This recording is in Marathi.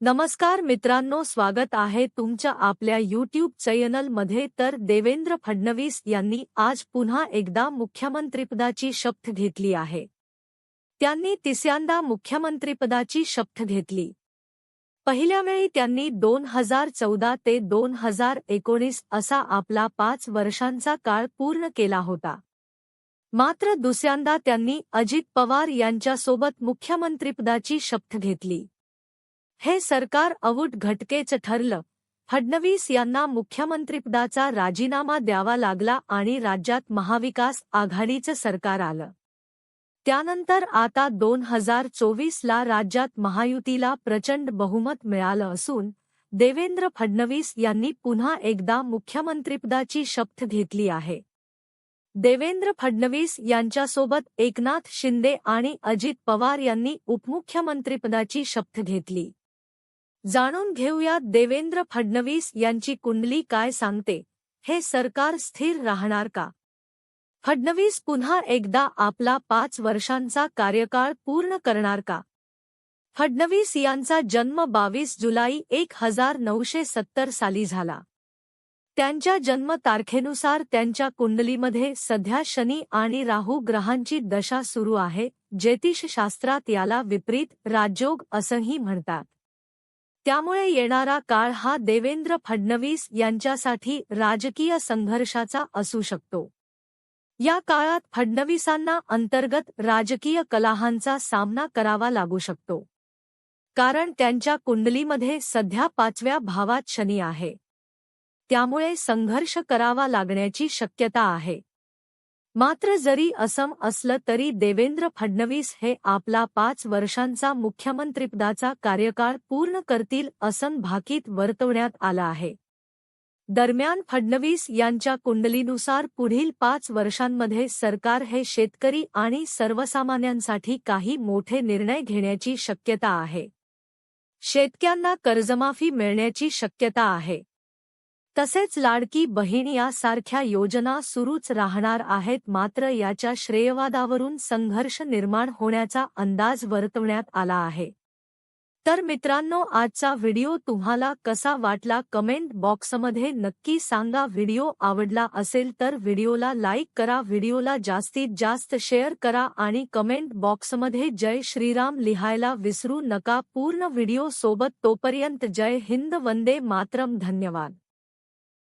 नमस्कार मित्रांनो स्वागत आहे तुमच्या आपल्या यूट्यूब चॅनलमध्ये. तर देवेंद्र फडणवीस यांनी आज पुन्हा एकदा मुख्यमंत्रीपदाची शपथ घेतली आहे. त्यांनी तिसऱ्यांदा मुख्यमंत्रीपदाची शपथ घेतली. पहिल्या वेळी त्यांनी दोन हजार चौदा ते दोन हजार एकोणीस असा आपला पाच वर्षांचा काळ पूर्ण केला होता. मात्र दुसऱ्यांदा त्यांनी अजित पवार यांच्यासोबत मुख्यमंत्रीपदाची शपथ घेतली. हे सरकार अवूट घटकेचं ठरलं. फडणवीस यांना मुख्यमंत्रीपदाचा राजीनामा द्यावा लागला आणि राज्यात महाविकास आघाडीचं सरकार आलं. त्यानंतर आता दोन हजार चोवीसला राज्यात महायुतीला प्रचंड बहुमत मिळालं असून देवेंद्र फडणवीस यांनी पुन्हा एकदा मुख्यमंत्रीपदाची शपथ घेतली आहे. देवेंद्र फडणवीस यांच्यासोबत एकनाथ शिंदे आणि अजित पवार यांनी उपमुख्यमंत्रीपदाची शपथ घेतली. जाणून घेऊयात देवेंद्र फडणवीस यांची कुंडली काय सांगते. हे सरकार स्थिर राहणार का? फडणवीस पुन्हा एकदा आपला पाच वर्षांचा कार्यकाळ पूर्ण करणार का? फडणवीस यांचा जन्म बावीस जुलै एक हजार नऊशे सत्तर साली झाला. त्यांच्या जन्मतारखेनुसार त्यांच्या कुंडलीमध्ये सध्या शनी आणि राहू ग्रहांची दशा सुरू आहे ज्योतिषशास्त्रात याला विपरीत राजयोग असंही म्हणतात. त्यामुळे येणारा काळ हा देवेंद्र फडणवीस यांच्यासाठी राजकीय संघर्षाचा असू शकतो. या काळात फडणवीसांना अंतर्गत राजकीय कलाहांचा सामना करावा लागू शकतो. कारण त्यांच्या कुंडलीमध्ये सध्या पाचव्या भावात शनी आहे. त्यामुळे संघर्ष करावा लागण्याची शक्यता आहे. मात्र जरी असम असलं तरी देवेंद्र फडणवीस हे आपला पाच वर्षांचा मुख्यमंत्रीपदाचा कार्यकाळ पूर्ण करतील असं भाकीत वर्तवण्यात आला आहे. दरम्यान फडणवीस यांच्या कुंडलीनुसार पुढील पाच वर्षांमध्ये सरकार हे शेतकरी आणि सर्वसामान्यांसाठी काही मोठे निर्णय घेण्याची शक्यता आहे. शेतक्यांना कर्जमाफी मिळण्याची शक्यता आहे. तसेच लाडकी बहीण यासारख्या योजना सुरूच राहणार आहेत मात्र याच्या श्रेयवादावरून संघर्ष निर्माण होण्याचा अंदाज वर्तवण्यात आला आहे. तर मित्रांनो आजचा व्हिडिओ तुम्हाला कसा वाटला कमेंट बॉक्समध्ये नक्की सांगा. व्हिडिओ आवडला असेल तर व्हिडिओला लाईक करा व्हिडिओला जास्तीत जास्त शेअर करा आणि कमेंट बॉक्समध्ये जय श्रीराम लिहायला विसरू नका. पूर्ण व्हिडिओ सोबत तोपर्यंत जय हिंद वंदे मातरम. धन्यवाद.